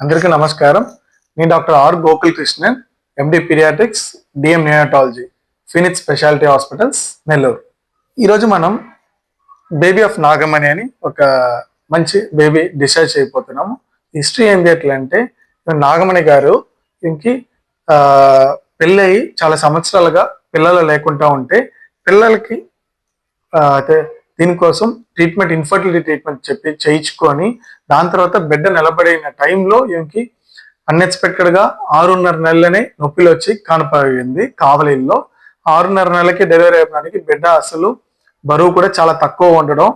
అందరికీ నమస్కారం. నేను doctor R Gokul Krishnan MD paediatrics DM neonatology Phoenix speciality hospitals Nellore ఈరోజు మనం బేబీ ఆఫ్ నాగమణి అని ఒక మంచి బేబీ డిశ్చార్జ్ అయిపోతున్నాము హిస్టరీ ఏంటి ఎట్లా అంటే నాగమణి గారు ఇంకి పెళ్ళయి చాలా సంవత్సరాలుగా పిల్లలు లేకుండా ఉంటే పిల్లలకి అయితే దీనికోసం ట్రీట్మెంట్ ఇన్ఫర్టిలిటీ ట్రీట్మెంట్ చెప్పి చేయించుకొని దాని తర్వాత బిడ్డ నిలబడిన టైంలో ఈమెకి అన్ఎక్స్పెక్టెడ్గా ఆరున్నర నెలలనే నొప్పిలు వచ్చి కనపడింది కావలిలో. ఆరున్నర నెలలకి డెలివరీ అయిపోవడానికి బిడ్డ అసలు బరువు కూడా చాలా తక్కువ ఉండడం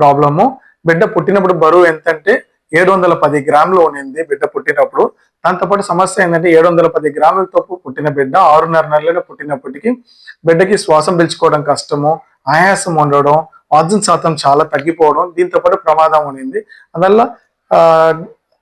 ప్రాబ్లము. బిడ్డ పుట్టినప్పుడు బరువు ఎంతంటే ఏడు వందల పది గ్రాములు ఉండింది బిడ్డ పుట్టినప్పుడు. దాంతోపాటు సమస్య ఏంటంటే ఏడు వందల పది గ్రాములతో పుట్టిన బిడ్డ ఆరున్నర నెలలుగా పుట్టినప్పటికీ బిడ్డకి శ్వాసం పిలుచుకోవడం కష్టము. ఆయాసం ఉండడం ఆక్సిజన్ శాతం చాలా తగ్గిపోవడం దీంతో పాటు ప్రమాదం ఉండింది. అందువల్ల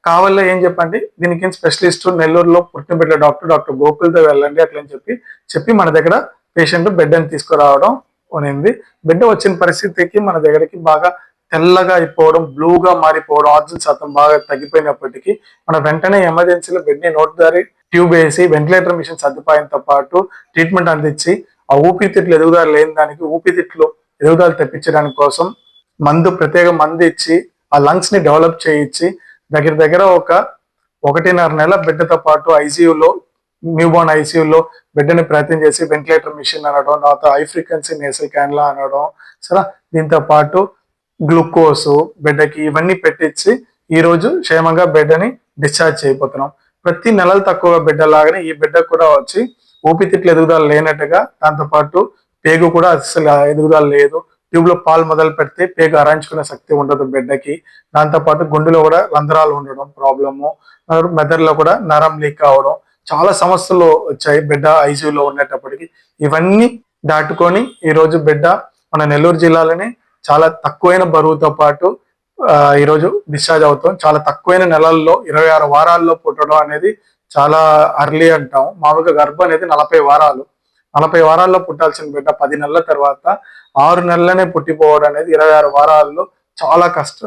కావాలో ఏం చెప్పండి? దీనికి స్పెషలిస్ట్ నెల్లూరులో పుట్టిన డాక్టర్ డాక్టర్ గోకుల్తో వెళ్ళండి అట్లని చెప్పి చెప్పి మన దగ్గర పేషెంట్ బెడ్ అని తీసుకురావడం ఉన్నింది బిడ్డ వచ్చిన పరిస్థితికి మన దగ్గరికి బాగా తెల్లగా అయిపోవడం బ్లూగా మారిపోవడం ఆక్సిజన్ శాతం బాగా తగ్గిపోయినప్పటికీ మన వెంటనే ఎమర్జెన్సీలో బెడ్ని ని దారి ట్యూబ్ వేసి వెంటిలేటర్ మిషన్ సదుపాయంతో పాటు ట్రీట్మెంట్ అందించి ఆ ఊపిరితిట్లు ఎదుగుదల లేని దానికి ఊపిరితిట్లు ఎదుగుదల తెప్పించడానికి కోసం మందు ప్రత్యేక మందు ఇచ్చి ఆ లంగ్స్ని డెవలప్ చేయించి దగ్గర దగ్గర ఒక ఒకటిన్నర నెల బిడ్డతో పాటు ఐసీయూలో న్యూ బోర్న్ ఐసీయూలో బిడ్డని ప్రయత్నం చేసి వెంటిలేటర్ మిషన్ అనడం తర్వాత హై ఫ్రీక్వెన్సీ నేసల్ క్యాన్లా అనడం సరే దీంతో పాటు గ్లూకోజ్ బిడ్డకి ఇవన్నీ పెట్టించి ఈరోజు క్షేమంగా బిడ్డని డిశ్చార్జ్ చేయబోతున్నాం. ప్రతి నెలలు తక్కువ బిడ్డ లాగానే ఈ బిడ్డ కూడా వచ్చి ఊపితిట్లు ఎదుగుదల లేనట్టుగా దాంతోపాటు పేగు కూడా అసలు ఎదుగుదల లేదు. ట్యూబ్లో పాలు మొదలు పెడితే పేగు అరాయించుకునే శక్తి ఉండదు బిడ్డకి. దాంతో పాటు గుండెలో కూడా రంధ్రాలు ఉండడం ప్రాబ్లము మెదడులో కూడా నరం లీక్ అవడం చాలా సమస్యలు వచ్చాయి బిడ్డ ఐసీయూలో ఉండేటప్పటికి. ఇవన్నీ దాటుకొని ఈరోజు బిడ్డ మన నెల్లూరు జిల్లాలోనే చాలా తక్కువైన బరువుతో పాటు ఈరోజు ఈ రోజు డిశ్చార్జ్ అవుతాం. చాలా తక్కువైన నెలల్లో ఇరవై ఆరు వారాల్లో పుట్టడం అనేది చాలా అర్లీ అంటాం. మామూలుగా గర్భం అనేది నలభై వారాలు. నలభై వారాల్లో పుట్టాల్సిన బిడ్డ పది నెలల తర్వాత ఆరు నెలలనే పుట్టిపోవడం అనేది ఇరవై ఆరు వారాల్లో చాలా కష్ట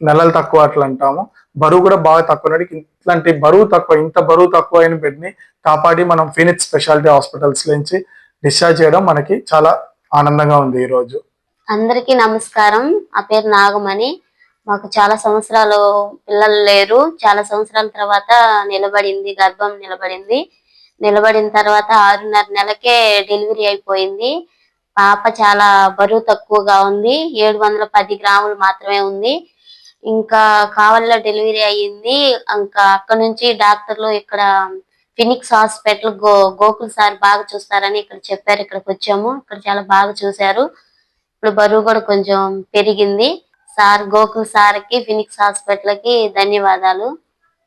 నెలలు తక్కువ అట్లా అంటాము. బరువు కూడా బాగా తక్కువ ఇట్లాంటి బరువు తక్కువ ఇంత బరువు తక్కువ అయిన బిడ్డని కాపాడి మనం ఫినిక్స్ స్పెషాలిటీ హాస్పిటల్స్ నుంచి డిశ్చార్జ్ చేయడం మనకి చాలా ఆనందంగా ఉంది ఈ రోజు అందరికీ నమస్కారం. ఆ పేరు నాగమణి. మాకు చాలా సంవత్సరాలు పిల్లలు లేరు. చాలా సంవత్సరాల తర్వాత నిలబడింది గర్భం నిలబడింది. నిలబడిన తర్వాత ఆరున్నర నెలకే డెలివరీ అయిపోయింది. పాప చాలా బరువు తక్కువగా ఉంది. ఏడు వందల పది గ్రాములు మాత్రమే ఉంది. ఇంకా కావలిలో డెలివరీ అయ్యింది. ఇంకా అక్కడ నుంచి డాక్టర్లు ఇక్కడ ఫినిక్స్ హాస్పిటల్ గో గోకుల్ సార్ బాగా చూస్తారని ఇక్కడ చెప్పారు. ఇక్కడికి వచ్చాము. ఇక్కడ చాలా బాగా చూశారు. ఇప్పుడు బరువు కూడా కొంచెం పెరిగింది. సార్ గోకుల్ సార్కి ఫినిక్స్ హాస్పిటల్కి ధన్యవాదాలు.